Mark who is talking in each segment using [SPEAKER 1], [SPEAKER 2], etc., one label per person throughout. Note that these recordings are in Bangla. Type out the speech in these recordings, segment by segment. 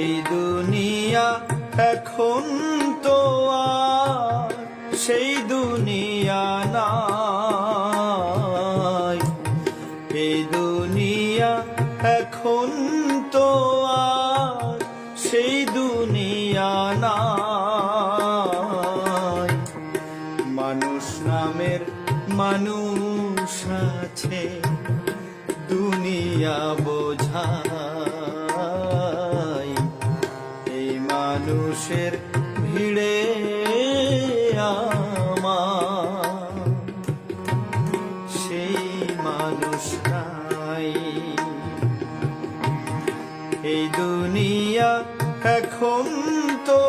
[SPEAKER 1] এই দুনিয়া এখন তো সেই দুনিয়া নাই। এই দুনিয়া এখন তো সেই দুনিয়া নাই। মানুষ নামের মানুষ আছে, দুনিয়া বোঝাই মানুষ এই দুনিয়া এখন তো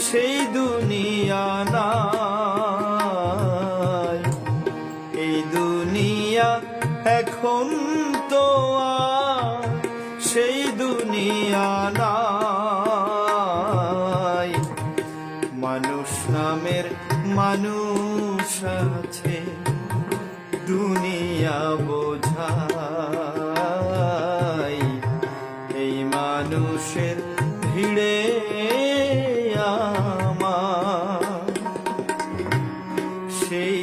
[SPEAKER 1] সেই দুনিয়া নাই। এই দুনিয়া এখন তো সেই দুনিয়া নাই। মানুষ নামের মানুষ আছে। দুনিয়া বোঝাই এই মানুষের ভিড়ে সেই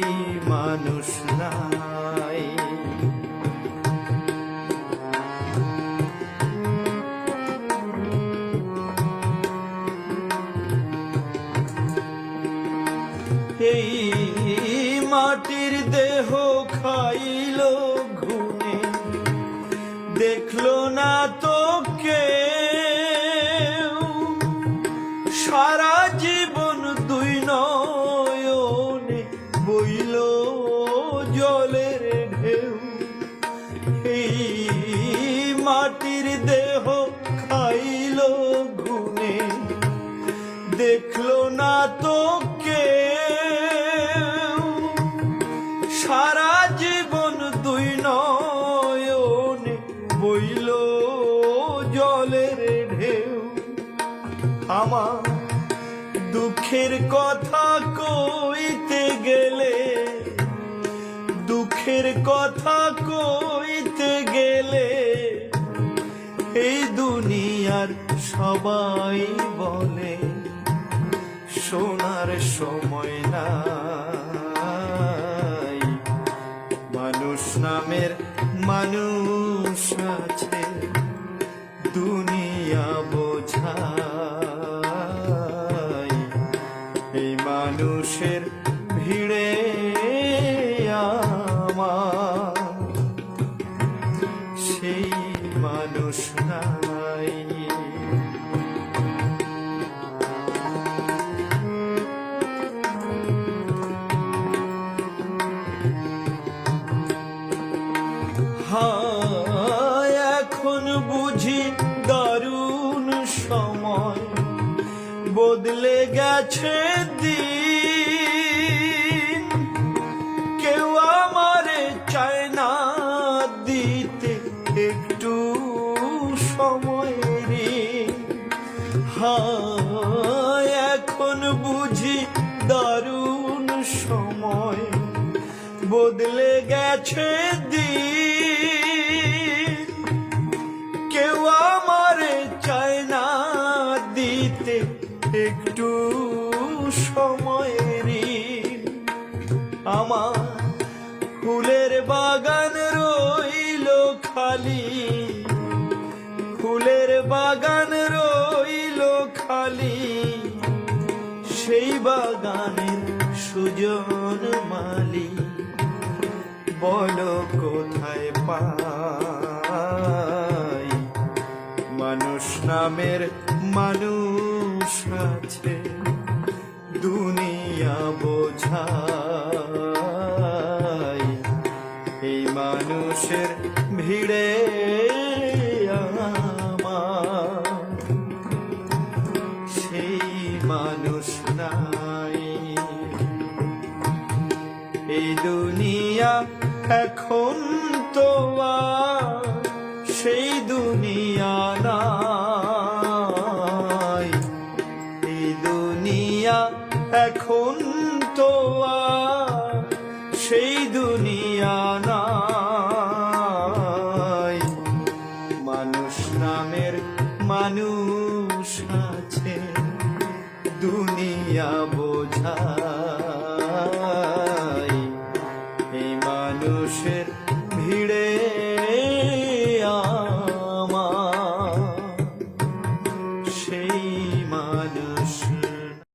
[SPEAKER 1] মানুষ নাই। এই মাটির দেহ খাইল দুঃখের কথা কইতে গেলে, দুঃখের কথা কইতে গেলে, এই দুনিয়ার সবাই বলে, শোনার সময় নাই। মানুষ নামের মানুষ আছে, দুনিয়া মানুষের ভিড়ে আমার। মানুষ নাই। এখন বুঝি সময়। বদলে গেছে দিন। ঋণ হায়, এখন বুঝি দারুণ সময়। বদলে গেছে দিন। কেউ আমারে চায় না দিতে। একটু সময় ফুলের বাগান রইল খালি। সেই বাগানের সুজন মালি বলো কোথায় পাই? মানুষ নামের মানুষ আছে, দুনিয়া বোঝাই। এই মানুষের ভিড়ে এখন তো আর সেই দুনিয়া নাই। এই দুনিয়া এখন তো আর সেই দুনিয়া নাই। মানুষ নামের মানুষ আছে, দুনিয়া বোঝাই মানুষের ভিড়ে।